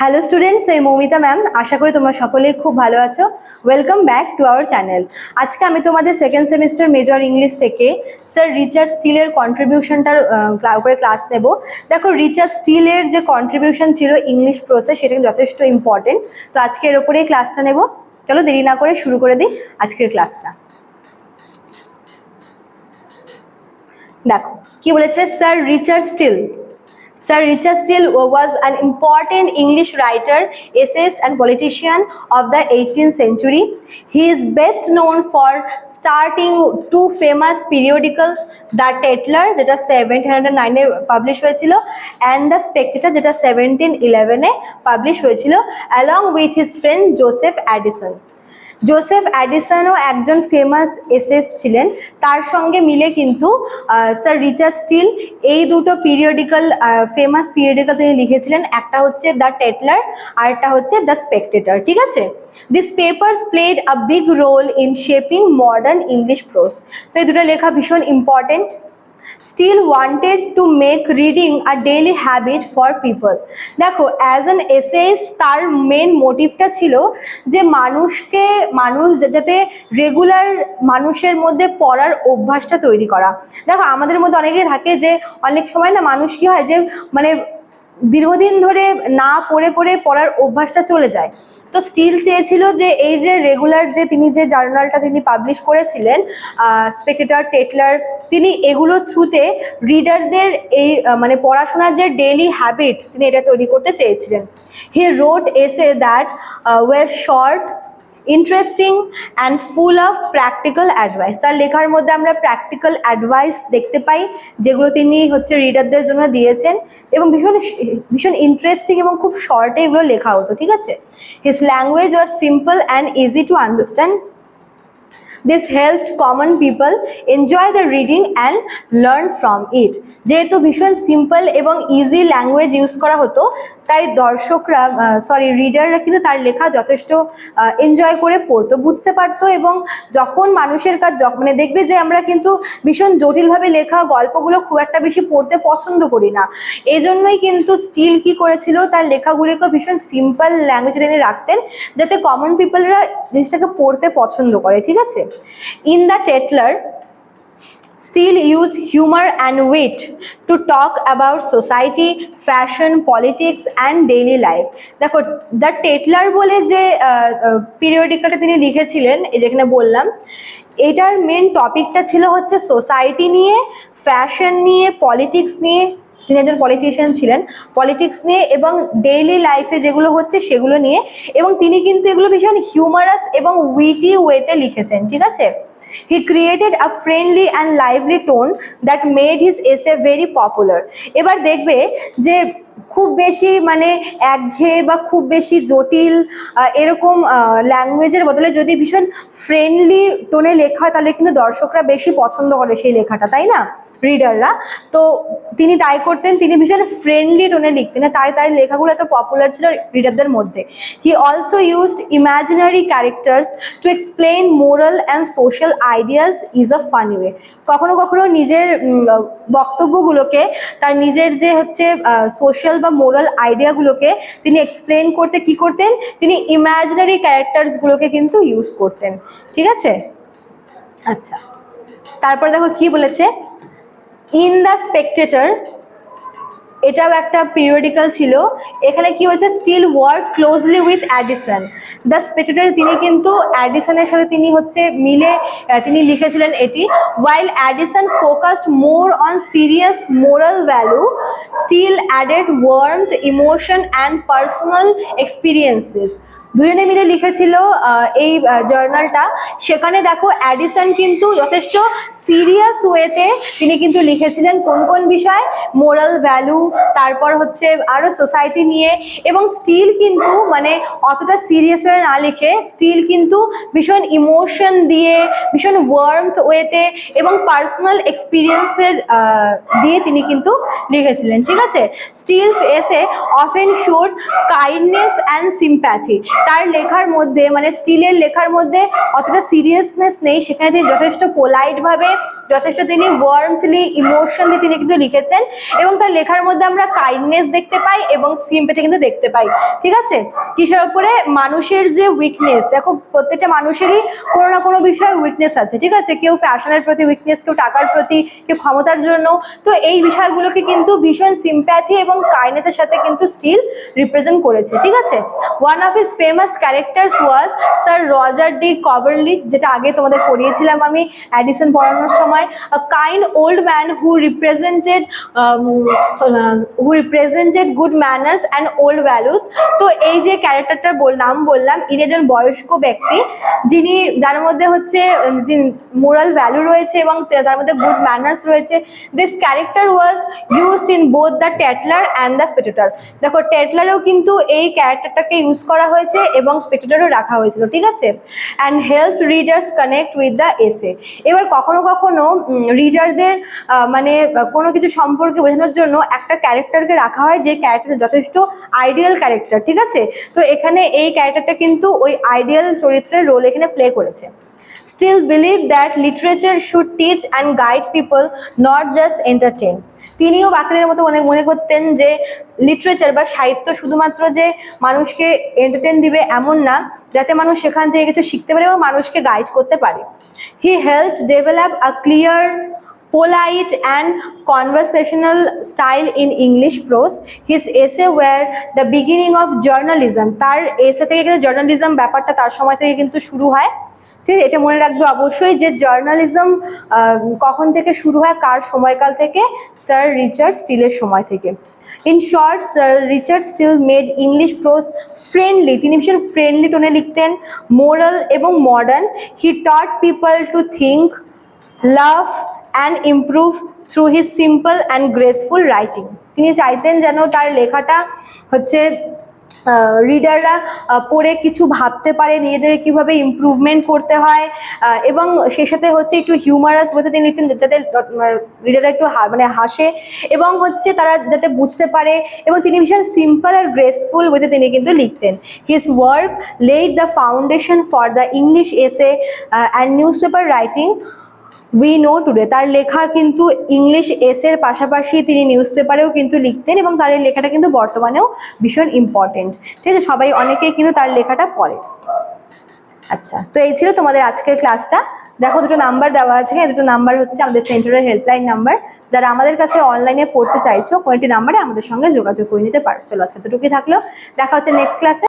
Hello students এই Moumita ma'am আশা করি তোমরা সকলেই খুব ভালো আছো। Welcome back to our channel আজকে আমি তোমাদের সেকেন্ড সেমিস্টার মেজর ইংলিশ থেকে স্যার রিচার্ড স্টিলের কন্ট্রিবিউশনটার উপরে ক্লাস নেব। দেখো রিচার্ড স্টিলের যে কন্ট্রিবিউশন ছিল ইংলিশ প্রসেস সেটা যথেষ্ট ইম্পর্টেন্ট তো আজকে এর ওপরেই ক্লাসটা নেব। চলো দেরি না করে শুরু করে দিই আজকের ক্লাসটা দেখো, কি বলেছে sir Richard Steele Sir Richard Steele was an important English writer, essayist, and politician of the 18th century. He is best known for starting two famous periodicals, The Tatler, যেটা সেভেন্টিন হান্ড্রেড নাইনে publish হয়েছিল and the spectator যেটা seventeen ইলেভেনে publish হয়েছিল along with his friend Joseph Addison Joseph অ্যাডিসনও একজন famous এসেস্ট ছিলেন। তার সঙ্গে মিলে কিন্তু স্যার রিচার্ড স্টিল এই দুটো পিরিয়ডিক্যাল ফেমাস পিরিয়ডিক্যাল তিনি লিখেছিলেন। একটা হচ্ছে দ্য টেটলার, আর একটা হচ্ছে দ্য স্পেকটেটার। ঠিক আছে? This papers played a big role in shaping modern English prose তো এই দুটো লেখা ভীষণ important still wanted to make reading a daily habit for people দেখো অ্যাজ অ্যান এসেস তার মেন মোটিভটা ছিল যে মানুষকে, মানুষ যাতে রেগুলার মানুষের মধ্যে পড়ার অভ্যাসটা তৈরি করা। দেখো, আমাদের মধ্যে অনেকেই থাকে যে, অনেক সময় না মানুষ কি হয় যে মানে দীর্ঘদিন ধরে না পড়ে পড়ে পড়ার অভ্যাসটা চলে যায়। তো স্টিল চেয়েছিল যে এই যে রেগুলার যে তিনি যে জার্নালটা তিনি পাবলিশ করেছিলেন স্পেক্টেটার টেটলার তিনি এগুলো থ্রুতে রিডারদের এই মানে পড়াশোনার যে ডেলি হ্যাবিট তিনি এটা তৈরি করতে চেয়েছিলেন। He wrote essays that were short interesting and full of practical advice তার লেখার মধ্যে আমরা প্র্যাকটিক্যাল অ্যাডভাইস দেখতে পাই, যেগুলো তিনি হচ্ছে রিডারদের জন্য দিয়েছেন এবং ভীষণ ভীষণ ইন্টারেস্টিং এবং খুব শর্টে এগুলো লেখা হতো, ঠিক আছে? His language was simple and easy to understand this help common people enjoy the reading and learn from it যেহেতু ভীষণ সিম্পল এবং ইজি ল্যাঙ্গুয়েজ ইউজ করা হতো, তাই দর্শকরা সরি রিডাররা কিন্তু তার লেখা যথেষ্ট এনজয় করে পড়তো, বুঝতে পারতো এবং যখন মানুষের কাজ মানে দেখবে যে আমরা কিন্তু ভীষণ জটিলভাবে লেখা গল্পগুলো খুব একটা বেশি পড়তে পছন্দ করি না। এই জন্যই কিন্তু স্টিল কি করেছিল, তার লেখাগুলিকে ভীষণ সিম্পল ল্যাঙ্গুয়েজে তিনি রাখতেন, যাতে কমন পিপলরা জিনিসটাকে পড়তে পছন্দ করে, ঠিক আছে? In the Tatler still used humor and wit to talk about society, fashion, politics and daily life. দেখো দ্য টেটলার বলে যে পিরিয়ডিকাটা তিনি লিখেছিলেন যেখানে বললাম এটার মেন টপিকটা ছিল হচ্ছে সোসাইটি নিয়ে ফ্যাশন নিয়ে পলিটিক্স নিয়ে তিনি একজন পলিটিশিয়ান ছিলেন। পলিটিক্স নিয়ে এবং ডেইলি লাইফে যেগুলো হচ্ছে সেগুলো নিয়ে এবং তিনি কিন্তু এগুলো ভীষণ হিউমারাস এবং উইটি ওয়েতে লিখেছেন, ঠিক আছে? He created created friendly and lively tone that made made as a very popular এবার দেখবে যে খুব বেশি মানে একঘেয়ে বা খুব বেশি জটিল এরকম ল্যাঙ্গুয়েজের বদলে যদি ভীষণ ফ্রেন্ডলি টোনে লেখা হয়, তাহলে কিন্তু দর্শকরা বেশি পছন্দ করে সেই লেখাটা, তাই না? রিডাররা তো তিনি তাই করতেন, তিনি ভীষণ ফ্রেন্ডলি টোনে লিখতেন তাই তাই লেখাগুলো এত পপুলার ছিল রিডারদের মধ্যে। He also used imaginary characters to explain moral and social ideas is a funny way কখনো কখনো নিজের বক্তব্যগুলোকে তার নিজের যে হচ্ছে সোশ্যাল বা মোরাল আইডিয়াগুলোকে তিনি এক্সপ্লেন করতে কি করতেন? তিনি ইমাজিনারি ক্যারেক্টার্সগুলোকে কিন্তু ইউজ করতেন। ঠিক আছে? আচ্ছা। তারপর দেখো কি বলেছে? ইন দ্য স্পেকটেটর এটাও একটা পিরিয়ডিক্যাল ছিল। এখানে কি হয়েছে? Steele work closely with Addison the Spectator তিনি কিন্তু অ্যাডিসনের সাথে তিনি হচ্ছে মিলে তিনি লিখেছিলেন এটি। While Addison focused more on serious moral value Steele added warm emotion and personal experiences দুজনে মিলে লিখেছিল এই জার্নালটা সেখানে দেখো অ্যাডিসন কিন্তু যথেষ্ট সিরিয়াস ওয়েতে তিনি কিন্তু লিখেছিলেন কোন কোন বিষয়? মোরাল ভ্যালু তারপর হচ্ছে আরও সোসাইটি নিয়ে। এবং স্টিল কিন্তু মানে অতটা সিরিয়াস হয়ে না লিখে স্টিল কিন্তু ভীষণ ইমোশন দিয়ে, ভীষণ ওয়ার্মথ ওয়েতে এবং পার্সোনাল এক্সপিরিয়েন্সের দিয়ে তিনি কিন্তু লিখেছিলেন। ঠিক আছে? Steele's essays often showed kindness and sympathy তার লেখার মধ্যে মানে স্টিলের লেখার মধ্যে অতটা সিরিয়াসনেস নেই। সেখানে তিনি যথেষ্ট পোলাইট ভাবে, যথেষ্ট তিনি ওয়ার্মথলি ইমোশন দিয়ে তিনি কিন্তু লিখেছেন। এবং তার লেখার মধ্যে আমরা কাইন্ডনেস দেখতে পাই এবং সিম্পেথি কিন্তু দেখতে পাই। ঠিক আছে? কিসের উপরে? মানুষের যে উইকনেস দেখো, প্রত্যেকটা মানুষেরই কোনো না কোনো বিষয়ে উইকনেস আছে। ঠিক আছে? কেউ ফ্যাশনের প্রতি উইকনেস কেউ টাকার প্রতি, কেউ ক্ষমতার জন্য। তো এই বিষয়গুলোকে কিন্তু ভীষণ সিম্প্যাথি এবং কাইন্ডনেসের সাথে কিন্তু স্টিল রিপ্রেজেন্ট করেছে। ঠিক আছে? One of his famous characters was sir Roger de Coverley যেটা আগে তোমাদের পড়িয়েছিলাম আমি অ্যাডিসন পড়ানোর সময় kind old man who represented who represented good manners and old values তো এই যে ক্যারেক্টারটার নাম বললাম, ইনি একজন বয়স্ক ব্যক্তি, যিনি, যার মধ্যে হচ্ছে মোরাল ভ্যালু রয়েছে এবং তার মধ্যে গুড ম্যানার্স রয়েছে। This character was used in both the Tatler and the Spectator দেখো টেটলারেও কিন্তু এই ক্যারেক্টারটাকে ইউজ করা হয়েছে এবং স্পেটেটারও রাখা হয়েছিল, ঠিক আছে? And help readers connect with the essays এবার কখনো কখনো রিডারদের মানে কোনো কিছু সম্পর্কে বোঝানোর জন্য একটা ক্যারেক্টারকে রাখা হয় যে ক্যারেক্টার যথেষ্ট আইডিয়াল ক্যারেক্টার ঠিক আছে? তো এখানে এই ক্যারেক্টারটা কিন্তু ওই আইডিয়াল চরিত্রের রোল এখানে প্লে করেছে। Still believe that literature should teach and guide people, not just entertain. তিনিও বাকিদের মতো মনে মনে করতেন যে লিটারেচার বা সাহিত্য শুধুমাত্র যে মানুষকে এন্টারটেন দিবে এমন না, যাতে মানুষ সেখান থেকে কিছু শিখতে পারে এবং মানুষকে গাইড করতে পারে he help develop a clear polite and conversational style in English prose. His essay were the beginning of journalism. তার এসে থেকে কিন্তু জার্নালিজম ব্যাপারটা তার সময় থেকে কিন্তু শুরু হয় ঠিক আছে এটা মনে রাখবে অবশ্যই যে জার্নালিজম কখন থেকে শুরু হয়, কার সময়কাল থেকে? স্যার রিচার্ড স্টিলের সময় থেকে। In short sir Richard Steele made English prose friendly তিনি ভীষণ ফ্রেন্ডলি টোনে লিখতেন মোরাল এবং modern he taught people to think love and improve through his simple and graceful writing তিনি চাইতেন যেন তার লেখাটা হচ্ছে রিডাররা পড়ে কিছু ভাবতে পারে, নিজেদের কীভাবে ইমপ্রুভমেন্ট করতে হয় এবং সে সাথে হচ্ছে একটু হিউমারাস বলতে তিনি লিখতেন যাতে রিডাররা একটু মানে হাসে, এবং হচ্ছে তারা যাতে বুঝতে পারে, এবং তিনি ভীষণ সিম্পল আর গ্রেসফুল বলতে তিনি কিন্তু লিখতেন। His work led the foundation for the English essay and newspaper writing we know today তার লেখা কিন্তু ইংলিশ এসের পাশাপাশি তিনি নিউজ পেপারেও কিন্তু লিখতেন এবং তার এই লেখাটা কিন্তু বর্তমানেও ভীষণ ইম্পর্টেন্ট ঠিক আছে, সবাই অনেকেই কিন্তু তার লেখাটা পড়ে। আচ্ছা তো এই ছিল তোমাদের আজকের ক্লাসটা দেখো, দুটো নাম্বার দেওয়া আছে এই দুটো নাম্বার হচ্ছে আমাদের সেন্টারের হেল্পলাইন নাম্বার যারা আমাদের কাছে অনলাইনে পড়তে চাইছো, কোনটি নাম্বারে আমাদের সঙ্গে যোগাযোগ করে নিতে পারো। চলো, আজকে থাকল। দেখা হচ্ছে নেক্সট ক্লাসে